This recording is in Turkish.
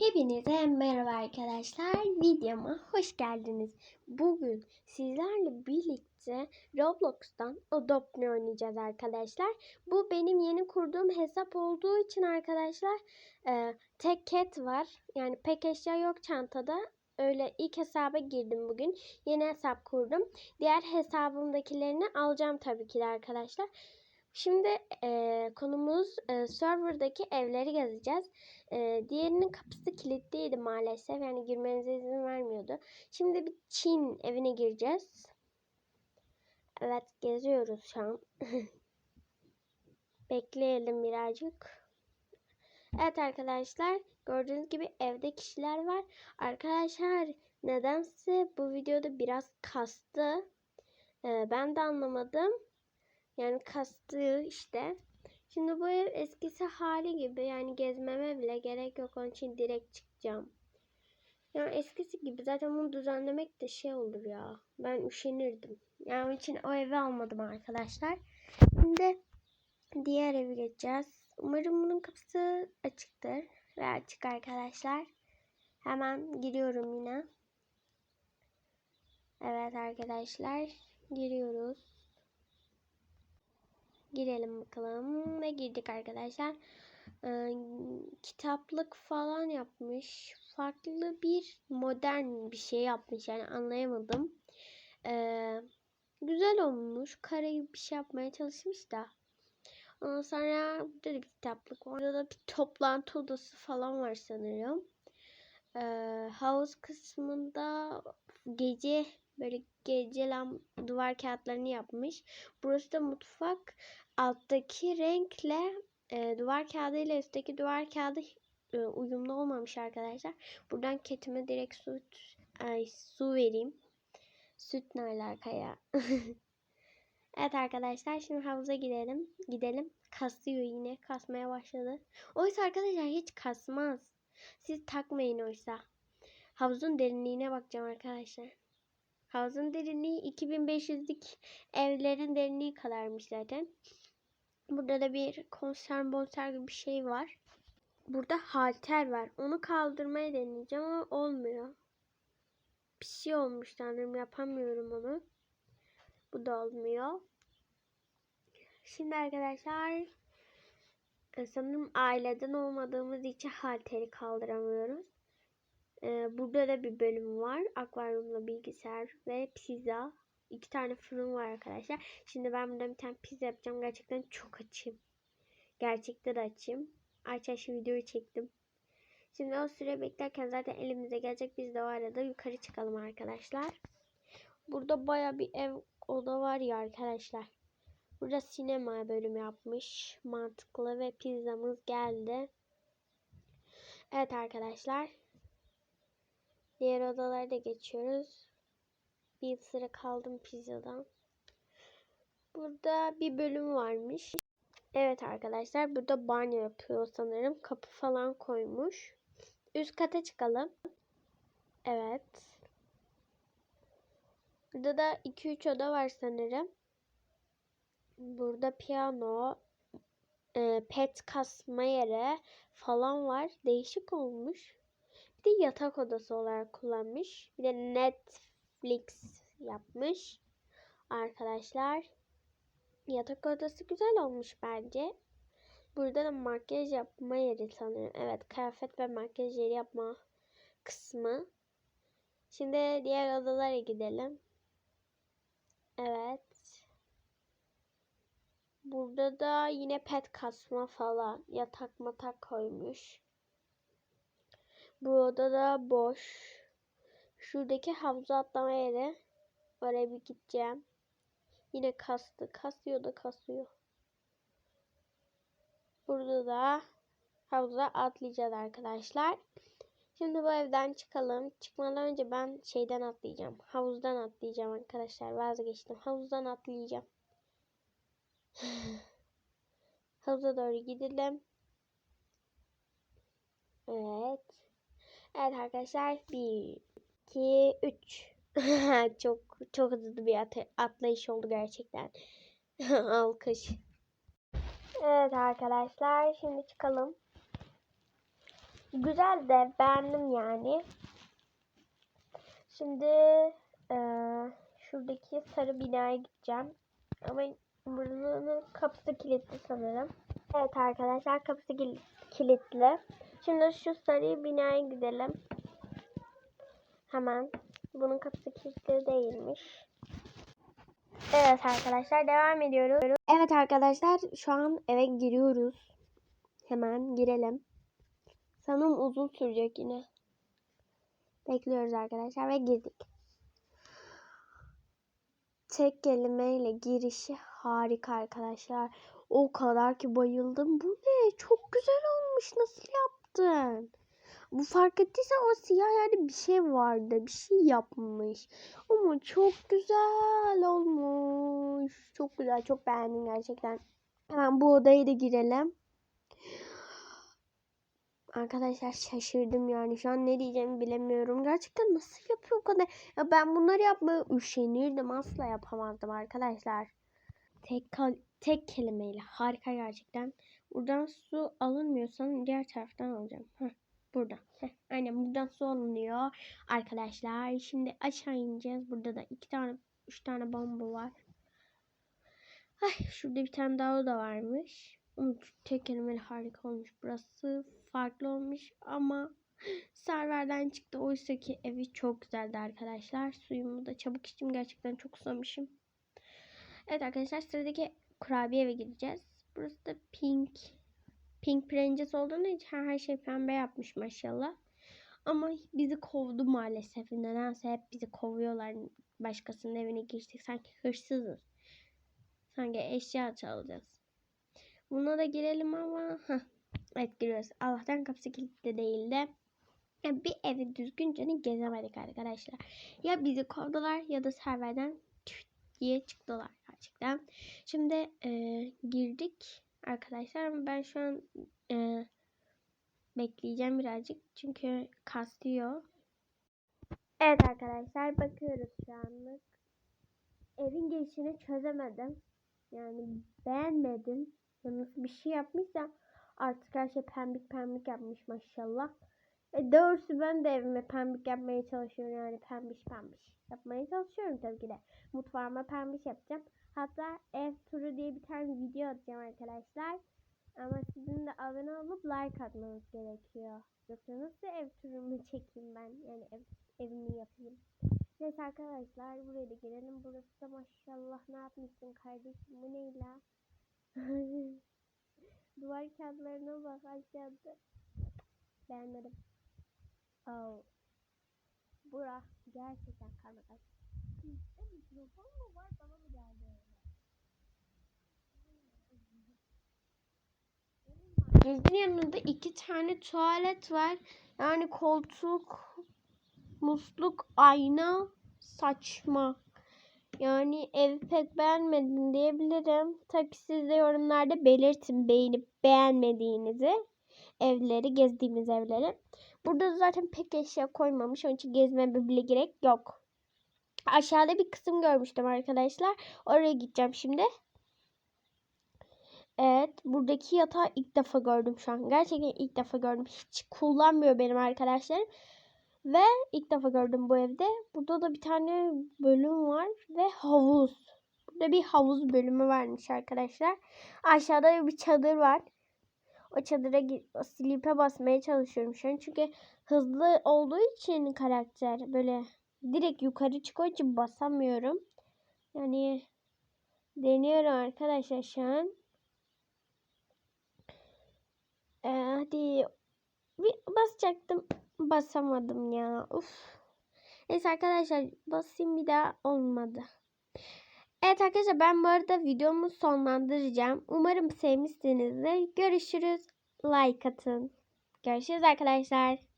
Hepinize merhaba arkadaşlar. Videoma hoş geldiniz. Bugün sizlerle birlikte Roblox'tan Adopt oynayacağız arkadaşlar. Bu benim yeni kurduğum hesap olduğu için arkadaşlar e, tek cat var. Yani pek eşya yok çantada. Öyle ilk hesaba girdim bugün. Yeni hesap kurdum. Diğer hesabımdakilerini alacağım tabii ki de arkadaşlar. Şimdi e, konumuz e, serverdaki evleri gezeceğiz. E, diğerinin kapısı kilitliydi maalesef. Yani girmenize izin vermiyordu. Şimdi bir Çin evine gireceğiz. Evet geziyoruz şu an. Bekleyelim birazcık. Evet arkadaşlar gördüğünüz gibi evde kişiler var. Arkadaşlar nedense bu videoda biraz kastı. E, ben de anlamadım. Yani kastığı işte. Şimdi bu ev eskisi hali gibi yani gezmeme bile gerek yok. Onun için direkt çıkacağım. Yani eskisi gibi zaten bunu düzenlemek de şey olur ya. Ben üşenirdim. Yani onun için o evi almadım arkadaşlar. Şimdi diğer evi geçeceğiz. Umarım bunun kapısı açıktır. Ve açık arkadaşlar. Hemen giriyorum yine. Evet arkadaşlar. Giriyoruz. Girelim bakalım. Ve girdik arkadaşlar. Ee, kitaplık falan yapmış. Farklı bir modern bir şey yapmış. Yani anlayamadım. Ee, güzel olmuş. Kare gibi bir şey yapmaya çalışmış da. Ondan sonra burada da bir kitaplık var. Orada da bir toplantı odası falan var sanırım. Ee, havuz kısmında gece böyle gece lam duvar kağıtlarını yapmış. Burası da mutfak. Alttaki renkle e, duvar kağıdı ile üstteki duvar kağıdı e, uyumlu olmamış arkadaşlar. Buradan ketime direkt su ay, su vereyim. Süt ne alaka ya? evet arkadaşlar şimdi havuza gidelim. Gidelim. Kasıyor yine. Kasmaya başladı. Oysa arkadaşlar hiç kasmaz. Siz takmayın oysa. Havuzun derinliğine bakacağım arkadaşlar. Havuzun derinliği 2500'lik evlerin derinliği kadarmış zaten. Burada da bir konser bonser gibi bir şey var. Burada halter var. Onu kaldırmaya deneyeceğim ama olmuyor. Bir şey olmuş sanırım. Yapamıyorum onu. Bu da olmuyor. Şimdi arkadaşlar e, sanırım aileden olmadığımız için halteri kaldıramıyoruz. Ee, burada da bir bölüm var. Akvaryumla bilgisayar ve pizza. İki tane fırın var arkadaşlar. Şimdi ben buradan bir tane pizza yapacağım. Gerçekten çok açım. Gerçekten de açım. Aç aç videoyu çektim. Şimdi o süre beklerken zaten elimize gelecek. Biz de o arada yukarı çıkalım arkadaşlar. Burada baya bir ev oda var ya arkadaşlar. Burada sinema bölümü yapmış. Mantıklı ve pizzamız geldi. Evet arkadaşlar. Diğer odalara da geçiyoruz. Bir sıra kaldım pizzadan. Burada bir bölüm varmış. Evet arkadaşlar burada banyo yapıyor sanırım. Kapı falan koymuş. Üst kata çıkalım. Evet. Burada da 2-3 oda var sanırım. Burada piyano, e, pet kasma yeri falan var. Değişik olmuş. Bir de yatak odası olarak kullanmış. Bir de Netflix yapmış. Arkadaşlar. Yatak odası güzel olmuş bence. Burada da makyaj yapma yeri sanırım. Evet kıyafet ve makyaj yeri yapma kısmı. Şimdi diğer odalara gidelim. Evet. Burada da yine pet kasma falan. Yatak matak koymuş. Bu oda da boş. Şuradaki havuza atlama yeri. Oraya bir gideceğim. Yine kastı. Kasıyor da kasıyor. Burada da havuza atlayacağız arkadaşlar. Şimdi bu evden çıkalım. Çıkmadan önce ben şeyden atlayacağım. Havuzdan atlayacağım arkadaşlar. Vazgeçtim. Havuzdan atlayacağım. Havuza doğru gidelim. Evet. Evet arkadaşlar. 1, 2, 3. çok çok hızlı bir atlayış oldu gerçekten. Alkış. Evet arkadaşlar. Şimdi çıkalım. Güzel de beğendim yani. Şimdi eee, şuradaki sarı binaya gideceğim. Ama buranın kapısı kilitli sanırım. Evet arkadaşlar kapısı kil- kilitli. Şimdi şu sarı binaya gidelim. Hemen. Bunun kapısı kilitli değilmiş. Evet arkadaşlar devam ediyoruz. Evet arkadaşlar şu an eve giriyoruz. Hemen girelim. Sanırım uzun sürecek yine. Bekliyoruz arkadaşlar ve girdik. Tek kelimeyle girişi harika arkadaşlar. O kadar ki bayıldım. Bu ne? Çok güzel olmuş. Nasıl yaptın? Bu fark ettiysen o siyah yerde bir şey vardı. Bir şey yapmış. Ama çok güzel olmuş. Çok güzel. Çok beğendim gerçekten. Hemen bu odaya da girelim. Arkadaşlar şaşırdım yani. Şu an ne diyeceğimi bilemiyorum. Gerçekten nasıl yapıyor o kadar? Ya ben bunları yapmaya üşenirdim. Asla yapamazdım arkadaşlar. Tek kal- tek kelimeyle harika gerçekten. Buradan su alınmıyorsan diğer taraftan alacağım. Heh, buradan. Heh, aynen buradan su alınıyor. Arkadaşlar şimdi aşağı ineceğiz. Burada da iki tane, üç tane bomba var. Ay şurada bir tane daha oda varmış. Tek kelimeyle harika olmuş. Burası farklı olmuş ama serverden çıktı. Oysa ki evi çok güzeldi arkadaşlar. Suyumu da çabuk içtim. Gerçekten çok susamışım. Evet arkadaşlar sıradaki kurabiye eve gideceğiz. Burası da pink. Pink princess olduğunu için her şey pembe yapmış maşallah. Ama bizi kovdu maalesef. Nedense hep bizi kovuyorlar. Başkasının evine geçtik. Sanki hırsızız. Sanki eşya çalacağız. Buna da girelim ama heh, evet giriyoruz. Allah'tan kapısı kilitli değildi. Yani bir evi düzgünce gezemedik arkadaşlar. Ya bizi kovdular ya da serverden diye çıktılar gerçekten. Şimdi e, girdik arkadaşlar ben şu an e, bekleyeceğim birazcık çünkü kastıyor. Evet arkadaşlar bakıyoruz şu anlık. Evin girişini çözemedim. Yani beğenmedim. Ya nasıl bir şey yapmışsa artık her şey pembik pembik yapmış maşallah. E doğrusu ben de evime pembik yapmaya çalışıyorum yani pembiş pembiş yapmaya çalışıyorum tabii ki de. Mutfağıma pembiş yapacağım. Hatta ev turu diye bir tane video atacağım arkadaşlar. Ama sizin de abone olup like atmanız gerekiyor. Yoksa nasıl ev turumu çekeyim ben? Yani ev, evimi yapayım. Neyse arkadaşlar buraya da girelim. Burası da maşallah ne yapmışsın kardeşim bu ne la? Duvar kağıtlarına bak aşağıda. Beğenmedim. Oh. Bura gerçekten karmaşık. Sizde mikrofon mu var bana mı geldi Gezin yanında iki tane tuvalet var. Yani koltuk, musluk, ayna saçma. Yani evi pek beğenmedim diyebilirim. Tabii siz de yorumlarda belirtin beğenip beğenmediğinizi. Evleri, gezdiğimiz evleri. Burada zaten pek eşya koymamış. Onun için gezmeme bile gerek yok. Aşağıda bir kısım görmüştüm arkadaşlar. Oraya gideceğim şimdi. Evet. Buradaki yatağı ilk defa gördüm şu an. Gerçekten ilk defa gördüm. Hiç kullanmıyor benim arkadaşlarım. Ve ilk defa gördüm bu evde. Burada da bir tane bölüm var ve havuz. Burada bir havuz bölümü varmış arkadaşlar. Aşağıda bir çadır var. O çadıra o sleep'e basmaya çalışıyorum şu an. Çünkü hızlı olduğu için karakter böyle direkt yukarı çıkıyor için basamıyorum. Yani deniyorum arkadaşlar şu an. Ee, hadi bir basacaktım. Basamadım ya. Uf. Neyse arkadaşlar basayım bir daha olmadı. Evet arkadaşlar ben bu arada videomu sonlandıracağım. Umarım sevmişsinizdir. Görüşürüz. Like atın. Görüşürüz arkadaşlar.